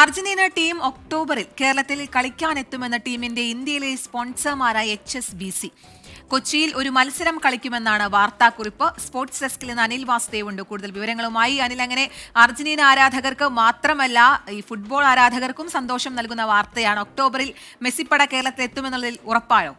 Argentina team ഒക്ടോബറിൽ കേരളത്തിൽ കളിക്കാനെത്തുമെന്ന ടീമിന്റെ ഇന്ത്യയിലെ സ്പോൺസർമാരായ എച്ച് എസ് ബി സി. കൊച്ചിയിൽ ഒരു മത്സരം കളിക്കുമെന്നാണ് വാർത്താക്കുറിപ്പ്. സ്പോർട്സ് ഡെസ്കിൽ നിന്ന് അനിൽ വാസുദേവ് ഉണ്ട് കൂടുതൽ വിവരങ്ങളുമായി അനിൽ അങ്ങനെ അർജന്റീന ആരാധകർക്ക് മാത്രമല്ല ഈ ഫുട്ബോൾ ആരാധകർക്കും സന്തോഷം നൽകുന്ന വാർത്തയാണ്. ഒക്ടോബറിൽ മെസ്സിപ്പട കേരളത്തിൽ എത്തുമെന്നുള്ളതിൽ ഉറപ്പായോ?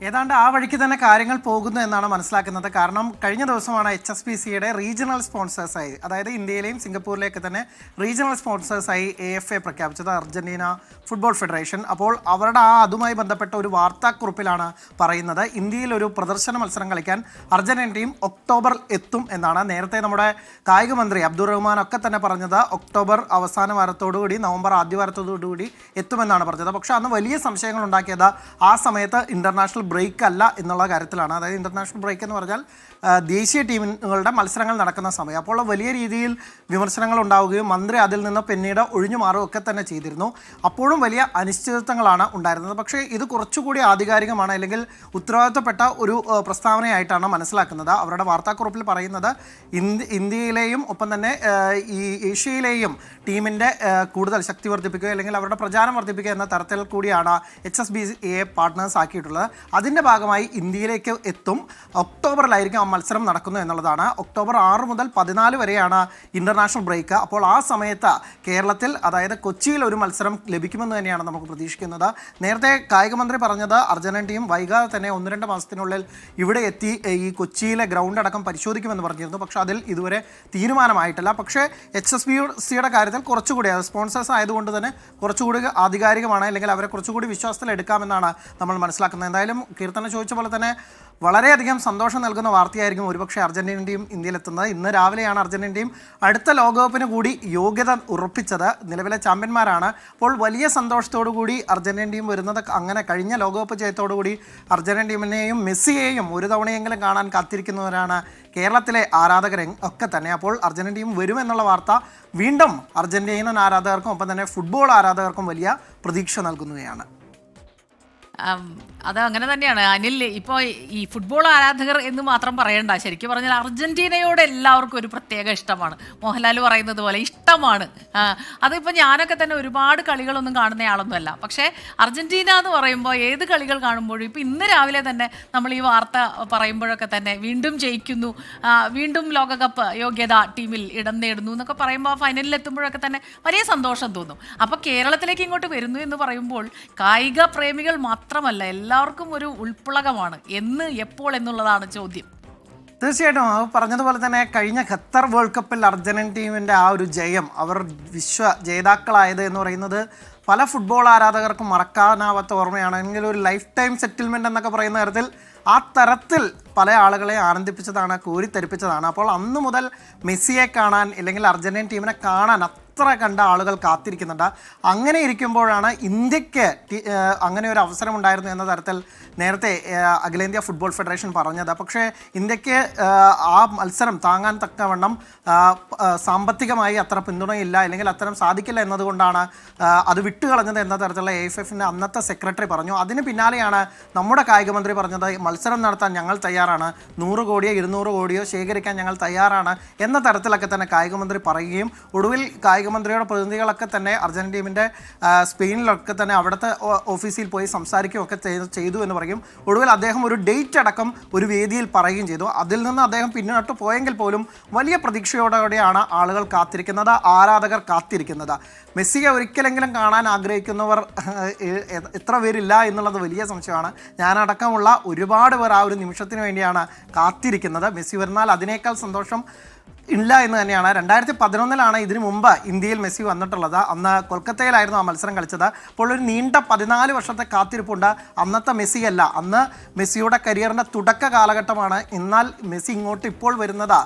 ഏതാണ്ട് ആ വഴിക്ക് തന്നെ കാര്യങ്ങൾ പോകുന്നു എന്നാണ് മനസ്സിലാക്കുന്നത്. കാരണം കഴിഞ്ഞ ദിവസമാണ് എച്ച് എസ് പി സിയുടെ റീജിയണൽ സ്പോൺസേഴ്സായി അതായത് ഇന്ത്യയിലെയും സിംഗപ്പൂരിലേക്ക് തന്നെ റീജിയണൽ സ്പോൺസേഴ്സായി എ എഫ് എ പ്രഖ്യാപിച്ചത് അർജന്റീന ഫുട്ബോൾ ഫെഡറേഷൻ അപ്പോൾ അവരുടെ ആ അതുമായി ബന്ധപ്പെട്ട ഒരു വാർത്താക്കുറിപ്പിലാണ് പറയുന്നത്. ഇന്ത്യയിൽ ഒരു പ്രദർശന മത്സരം കളിക്കാൻ അർജന്റീന ടീം ഒക്ടോബർ എത്തും എന്നാണ് നേരത്തെ നമ്മുടെ കായിക മന്ത്രി അബ്ദുൾ റഹ്മാൻ ഒക്കെ തന്നെ പറഞ്ഞത്. ഒക്ടോബർ അവസാന വാരത്തോടുകൂടി നവംബർ ആദ്യ വാരത്തോടുകൂടി എത്തുമെന്നാണ് പറഞ്ഞത്. പക്ഷേ അന്ന് വലിയ സംശയങ്ങൾ ഉണ്ടാക്കിയത് ആ സമയത്ത് ഇന്റർനാഷണൽ ബ്രേക്ക് അല്ല എന്നുള്ള കാര്യത്തിലാണ്. അതായത് ഇന്റർനാഷണൽ ബ്രേക്ക് എന്ന് പറഞ്ഞാൽ ദേശീയ ടീമുകളുടെ മത്സരങ്ങൾ നടക്കുന്ന സമയം. അപ്പോൾ വലിയ രീതിയിൽ വിമർശനങ്ങൾ ഉണ്ടാവുകയും മന്ത്രി അതിൽ നിന്ന് പിന്നീട് ഒഴിഞ്ഞു മാറുകയൊക്കെ തന്നെ ചെയ്തിരുന്നു. അപ്പോഴും വലിയ അനിശ്ചിതത്വങ്ങളാണ് ഉണ്ടായിരുന്നത്. പക്ഷേ ഇത് കുറച്ചുകൂടി ആധികാരികമാണ് അല്ലെങ്കിൽ ഉത്തരവാദിത്തപ്പെട്ട ഒരു പ്രസ്താവനയായിട്ടാണ് മനസ്സിലാക്കുന്നത്. അവരുടെ വാർത്താക്കുറിപ്പിൽ പറയുന്നത് ഇന്ത്യ ഇന്ത്യയിലെയും ഒപ്പം തന്നെ ഈ ഏഷ്യയിലെയും ടീമിന്റെ കൂടുതൽ ശക്തി വർദ്ധിപ്പിക്കുക അല്ലെങ്കിൽ അവരുടെ പ്രചാരം വർദ്ധിപ്പിക്കുക എന്ന തരത്തിൽ കൂടിയാണ് H S B A partners ആക്കിയിട്ടുള്ളത്. അതിന്റെ ഭാഗമായി ഇന്ത്യയിലേക്ക് എത്തും. ഒക്ടോബറിലായിരിക്കും ആ മത്സരം നടക്കുന്നത് എന്നുള്ളതാണ്. ഒക്ടോബർ ആറ് മുതൽ പതിനാല് വരെയാണ് ഇന്റർനാഷണൽ ബ്രേക്ക്. അപ്പോൾ ആ സമയത്ത് കേരളത്തിൽ അതായത് കൊച്ചിയിൽ ഒരു മത്സരം ലഭിക്കുമെന്ന് തന്നെയാണ് നമുക്ക് പ്രതീക്ഷിക്കുന്നത്. നേരത്തെ കായിക മന്ത്രി പറഞ്ഞത് അർജന്റീനയും വൈകാതെ തന്നെ ഒന്ന് രണ്ട് മാസത്തിനുള്ളിൽ ഇവിടെ എത്തി ഈ കൊച്ചിയിലെ ഗ്രൗണ്ട് അടക്കം പരിശോധിക്കുമെന്ന് പറഞ്ഞിരുന്നു. പക്ഷേ അതിൽ ഇതുവരെ തീരുമാനമായിട്ടില്ല. പക്ഷേ എച്ച് എസ് ബി സിയുടെ കാര്യത്തിൽ കുറച്ചുകൂടി സ്പോൺസേഴ്സ് ആയതുകൊണ്ട് തന്നെ കുറച്ചുകൂടി ആധികാരികമാണ്. അല്ലെങ്കിൽ അവരെ കുറച്ചുകൂടി വിശ്വാസത്തിൽ എടുക്കാമെന്നാണ് നമ്മൾ മനസ്സിലാക്കുന്നത്. എന്തായാലും കീർത്തന ചോദിച്ച പോലെ തന്നെ വളരെയധികം സന്തോഷം നൽകുന്ന വാർത്തയായിരിക്കും ഒരുപക്ഷെ അർജന്റീന ടീം ഇന്ത്യയിലെത്തുന്നത്. ഇന്ന് രാവിലെയാണ് അർജന്റീന അടുത്ത ലോകകപ്പിന് കൂടി യോഗ്യത ഉറപ്പിച്ചത് നിലവിലെ ചാമ്പ്യന്മാരാണ്. അപ്പോൾ വലിയ സന്തോഷത്തോടു കൂടി അർജന്റീന ടീം വരുന്നത് അങ്ങനെ കഴിഞ്ഞ ലോകകപ്പ് ജയത്തോടു കൂടി അർജന്റീന ടീമിനെയും മെസ്സിയെയും ഒരു തവണയെങ്കിലും കാണാൻ കാത്തിരിക്കുന്നവരാണ് കേരളത്തിലെ ആരാധകർ ഒക്കെ തന്നെ. അപ്പോൾ അർജന്റീന ടീം വരുമെന്നുള്ള വാർത്ത വീണ്ടും അർജന്റീനൻ ആരാധകർക്കും ഒപ്പം തന്നെ ഫുട്ബോൾ ആരാധകർക്കും വലിയ പ്രതീക്ഷ നൽകുന്നവയാണ്. അത് അങ്ങനെ തന്നെയാണ്. അനിൽ ഇപ്പോൾ ഈ ഫുട്ബോൾ ആരാധകർ എന്ന് മാത്രം പറയണ്ട. ശരിക്കും പറഞ്ഞാൽ അർജന്റീനയോട് എല്ലാവർക്കും ഒരു പ്രത്യേക ഇഷ്ടമാണ്. മോഹൻലാൽ പറയുന്നത് പോലെ ഇഷ്ടമാണ്. അതിപ്പോൾ ഞാനൊക്കെ തന്നെ ഒരുപാട് കളികളൊന്നും കാണുന്ന ആളൊന്നുമല്ല പക്ഷേ അർജന്റീന എന്ന് പറയുമ്പോൾ ഏത് കളികൾ കാണുമ്പോഴും ഇപ്പോൾ ഇന്ന് രാവിലെ തന്നെ നമ്മൾ ഈ വാർത്ത പറയുമ്പോഴൊക്കെ തന്നെ വീണ്ടും ജയിക്കുന്നു. വീണ്ടും ലോകകപ്പ് യോഗ്യത ടീമിൽ ഇടം നേടുന്നു എന്നൊക്കെ പറയുമ്പോൾ ഫൈനലിൽ എത്തുമ്പോഴൊക്കെ തന്നെ വലിയ സന്തോഷം തോന്നും. അപ്പോൾ കേരളത്തിലേക്ക് ഇങ്ങോട്ട് വരുന്നു എന്ന് പറയുമ്പോൾ കായിക പ്രേമികൾ മാത്രമല്ല എല്ലാവർക്കും ഒരു ഉൾപ്പുളകമാണ്. എന്ന് എപ്പോൾ എന്നുള്ളതാണ് ചോദ്യം. തീർച്ചയായിട്ടും അത് പറഞ്ഞതുപോലെ തന്നെ കഴിഞ്ഞ ഖത്തർ വേൾഡ് കപ്പിൽ അർജന്റീൻ ടീമിന്റെ ആ ഒരു ജയം അവർ വിശ്വ ജേതാക്കളായത് എന്ന് പറയുന്നത് പല ഫുട്ബോൾ ആരാധകർക്കും മറക്കാനാവാത്ത ഓർമ്മയാണ്. അല്ലെങ്കിൽ ഒരു ലൈഫ് ടൈം സെറ്റിൽമെന്റ് എന്നൊക്കെ പറയുന്ന തരത്തിൽ ആ തരത്തിൽ പല ആളുകളെ ആനന്ദിപ്പിച്ചതാണ് കോരിത്തരിപ്പിച്ചതാണ് അപ്പോൾ അന്ന് മുതൽ മെസ്സിയെ കാണാൻ അല്ലെങ്കിൽ അർജന്റീൻ ടീമിനെ കാണാൻ അത്ര കണ്ട ആളുകൾ കാത്തിരിക്കുന്നുണ്ട്. അങ്ങനെ ഇരിക്കുമ്പോഴാണ് ഇന്ത്യയ്ക്ക് അങ്ങനെ ഒരു അവസരം ഉണ്ടായിരുന്നു എന്ന തരത്തിൽ നേരത്തെ അഖിലേന്ത്യാ ഫുട്ബോൾ ഫെഡറേഷൻ പറഞ്ഞത്. പക്ഷേ ഇന്ത്യയ്ക്ക് ആ മത്സരം താങ്ങാൻ തക്കവണ്ണം സാമ്പത്തികമായി അത്ര പിന്തുണയില്ല അല്ലെങ്കിൽ അത്തരം സാധിക്കില്ല എന്നതുകൊണ്ടാണ് അത് വിട്ടുകളഞ്ഞത് എന്ന തരത്തിലുള്ള എ എഫ് എഫിന്റെ അന്നത്തെ സെക്രട്ടറി പറഞ്ഞു. അതിന് പിന്നാലെയാണ് നമ്മുടെ കായിക മന്ത്രി പറഞ്ഞത് മത്സരം നടത്താൻ ഞങ്ങൾ തയ്യാറാണ്. നൂറ് കോടിയോ ഇരുന്നൂറ് കോടിയോ ശേഖരിക്കാൻ ഞങ്ങൾ തയ്യാറാണ് എന്ന തരത്തിലൊക്കെ തന്നെ കായികമന്ത്രി പറയുകയും ഒടുവിൽ കായികമന്ത്രിയുടെ പ്രതിനിധികളൊക്കെ തന്നെ അർജന്റീന ടീമിന്റെ സ്പെയിനിലൊക്കെ തന്നെ അവിടുത്തെ ഓഫീസിൽ പോയി സംസാരിക്കുകയൊക്കെ ചെയ്തു എന്ന് പറയും. ഒടുവിൽ അദ്ദേഹം ഒരു ഡേറ്റ് അടക്കം ഒരു വേദിയിൽ പറയുകയും ചെയ്തു. അതിൽ നിന്ന് അദ്ദേഹം പിന്നോട്ട് പോയെങ്കിൽ പോലും വലിയ പ്രതീക്ഷയോടെയാണ് ആളുകൾ കാത്തിരിക്കുന്നത് ആരാധകർ കാത്തിരിക്കുന്നത്. മെസ്സിയെ ഒരിക്കലെങ്കിലും കാണാൻ ആഗ്രഹിക്കുന്നവർ എത്ര പേരില്ല എന്നുള്ളത് വലിയ സംശയമാണ്. ഞാനടക്കമുള്ള ഒരുപാട് പേർ ആ ഒരു നിമിഷത്തിന് വേണ്ടിയാണ് കാത്തിരിക്കുന്നത്. മെസ്സി വരുന്നാൽ അതിനേക്കാൾ സന്തോഷം ഇല്ല എന്ന് തന്നെയാണ്. രണ്ടായിരത്തി പതിനൊന്നിലാണ് ഇതിനു മുമ്പ് ഇന്ത്യയിൽ മെസ്സി വന്നിട്ടുള്ളത്. അന്ന് കൊൽക്കത്തയിലായിരുന്നു ആ മത്സരം കളിച്ചത്. അപ്പോൾ ഒരു നീണ്ട പതിനാല് വർഷത്തെ കാത്തിരിപ്പുണ്ട്. അന്നത്തെ മെസ്സിയല്ല. അന്ന് മെസ്സിയുടെ കരിയറിന്റെ തുടക്ക കാലഘട്ടമാണ് എന്നാൽ മെസ്സി ഇങ്ങോട്ട് ഇപ്പോൾ വരുന്നത്.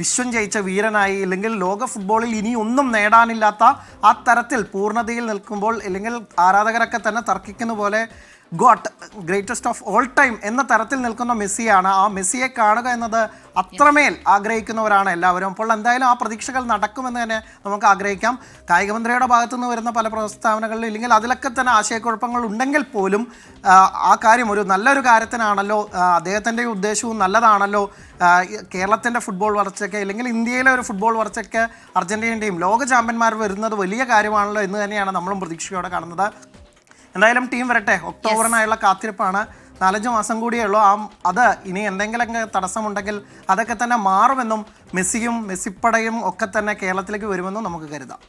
വിശ്വം ജയിച്ച വീരനായി അല്ലെങ്കിൽ ലോക ഫുട്ബോളിൽ ഇനി ഒന്നും നേടാനില്ലാത്ത ആ തരത്തിൽ പൂർണതയിൽ നിൽക്കുമ്പോൾ അല്ലെങ്കിൽ ആരാധകരൊക്കെ തന്നെ തർക്കിക്കുന്ന പോലെ GOAT greatest of all time എന്ന തരത്തിൽ നിൽക്കുന്ന മെസ്സിയാണ്. ആ മെസ്സിയെ കാണുക എന്നത് അത്രമേൽ ആഗ്രഹിക്കുന്നവരാണ് എല്ലാവരും. അപ്പോൾ എന്തായാലും ആ പ്രതീക്ഷകൾ നടക്കുമെന്ന് തന്നെ നമുക്ക് ആഗ്രഹിക്കാം. കായികമന്ത്രിയുടെ ഭാഗത്തു നിന്ന് വരുന്ന പല പ്രസ്താവനകളിലും ഇല്ലെങ്കിൽ അതിലൊക്കെ തന്നെ ആശയക്കുഴപ്പങ്ങൾ ഉണ്ടെങ്കിൽ പോലും ആ, കാര്യം ഒരു നല്ലൊരു കാര്യത്തിനാണല്ലോ അദ്ദേഹത്തിന്റെ ഉദ്ദേശവും നല്ലതാണല്ലോ കേരളത്തിന്റെ ഫുട്ബോൾ വളർച്ചയ്ക്ക് അല്ലെങ്കിൽ ഇന്ത്യയിലെ ഒരു ഫുട്ബോൾ വളർച്ചയ്ക്ക് അർജന്റീനയുടെയും ലോക ചാമ്പ്യന്മാർ വരുന്നത് വലിയ കാര്യമാണല്ലോ എന്ന് തന്നെയാണ് നമ്മളും പ്രതീക്ഷയോടെ കാണുന്നത്. എന്തായാലും ടീം വരട്ടെ. ഒക്ടോബറിനായുള്ള കാത്തിരിപ്പാണ്. നാലഞ്ച് മാസം കൂടിയേ ഉള്ളൂ. ആ അത് ഇനി എന്തെങ്കിലുമൊക്കെ തടസ്സമുണ്ടെങ്കിൽ അതൊക്കെ തന്നെ മാറുമെന്നും മെസ്സിയും മെസ്സിപ്പടയും ഒക്കെ തന്നെ കേരളത്തിലേക്ക് വരുമെന്നും നമുക്ക് കരുതാം.